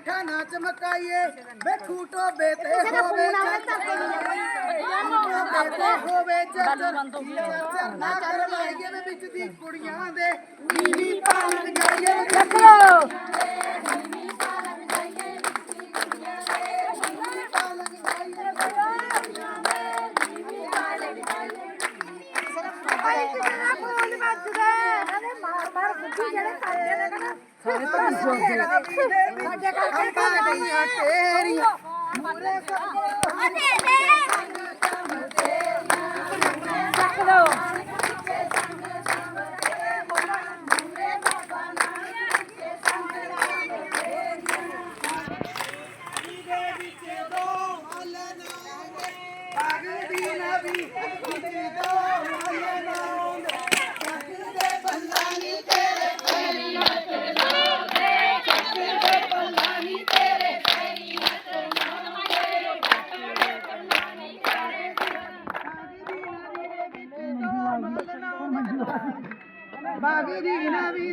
ਦਾ ਨਾ ਚਮਕਾਈਏ ਵੇਖੂ ਟੋਬੇ ਤੇ ਹੋਵੇ ਟੋਬੇ ਤੇ ਹੋਵੇ ਚੱਦਰ ਚੱਦਰ ਨਾ ਕਰਵਾਈਏ ਵੇ ਵਿੱਚ ਦੀ ਕੁੜੀਆਂ ਦੇ ਨੀਵੀਂ ਪਾਲਣ ਜਾਈਏ ਚੱਕਰੋ ਸਾਡੇ ਕਰਕੇ ਗਈਆਂ ਤੇਰੀਆਂ ਚੱਕਰੋ ਬਾਗੀ ਦੀ ਨਵੀ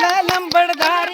ਲੈ ਲੰਬੜਦਾਰੀ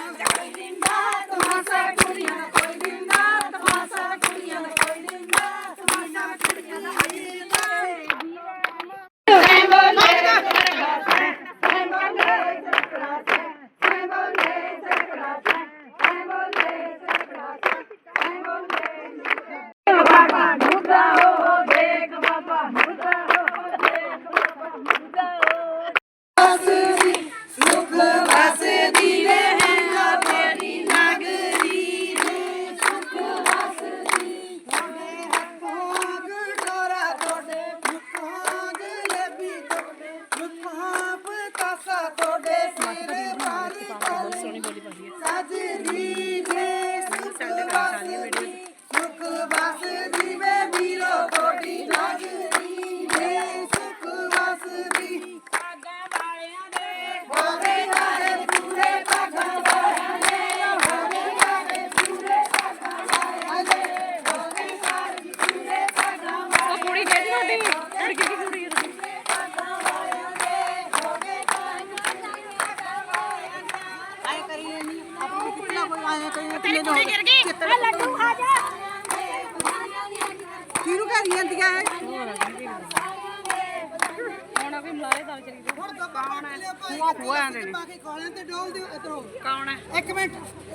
ਤਮਾਸ਼ਾ ਕੁੜੀਆਂ ਦਾ ਕੋਈ ਦਿਨ ਦਾ ਤਮਾਸਾ ਕੁੜੀਆਂ ਦਾ ਕੋਈ ਦਿਨ ਦਾ ਤਮਾਸਾ ਕੁੜੀਆਂ ਦਾ ਕੋਈ ਦਿਨ ਦਾ ਤਮਾਸਾ ਕੁੜੀਆਂ ਦਾ ਬਾਬਾ ਮੁੱਦਾ ਹੋ ਦੇਖ ਬਾਬਾ ਮੁੱਦਾ ਹੋ ਦੇਖ ਬਾਬਾ ਮੁੱਦਾ ਹੋ ਸੁਖ ਵਸਦੀ ਰਹਿਣਾ ਤੇਰੀ ਆਏ ਕਈ ਕੁੜੀ ਗਿਰ ਗਈ। ਆ ਲੱਡੂ ਆ ਜਾ। ਕਿਹਨੂੰ ਘਰ ਜਾਂਦੀਆਂ ਹੈ ਹੁਣ ਵੀ ਮਲਾਰੇ ਦਾ ਚਲੀ ਹੁਣ ਪੱਟ ਲਿਓ ਭਾਈ ਖੂਆ ਦੇ ਪਾ ਕੇ ਖੋਲਿਆਂ ਤੇ ਡੋਲ ਦਿਓ ਇਧਰੋਂ। ਕੌਣ ਹੈ? ਇੱਕ ਮਿੰਟ।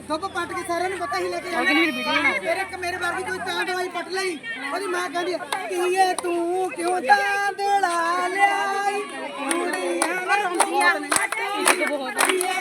ਦੁੱਧ ਪੱਟ ਕੇ ਸਾਰਿਆਂ ਨੂੰ ਪਤਾ ਹੀ ਲੈ ਕੇ ਜਾਣਾ ਫਿਰ ਇੱਕ ਮੇਰੇ ਵਰਗੀ ਕੋਈ ਤਾਂ ਦਵਾਈ ਪੱਟ ਲਈ। ਉਹਦੀ ਮਾਂ ਕਹਿੰਦੀ ਕੀਏ ਤੂੰ ਕਿਉਂ ਤਾਂ ਦੇਲਾ ਲਿਆਈ? ਕੁੜੀਆਂ ਰੋਂਦੀਆਂ ਕੀਏ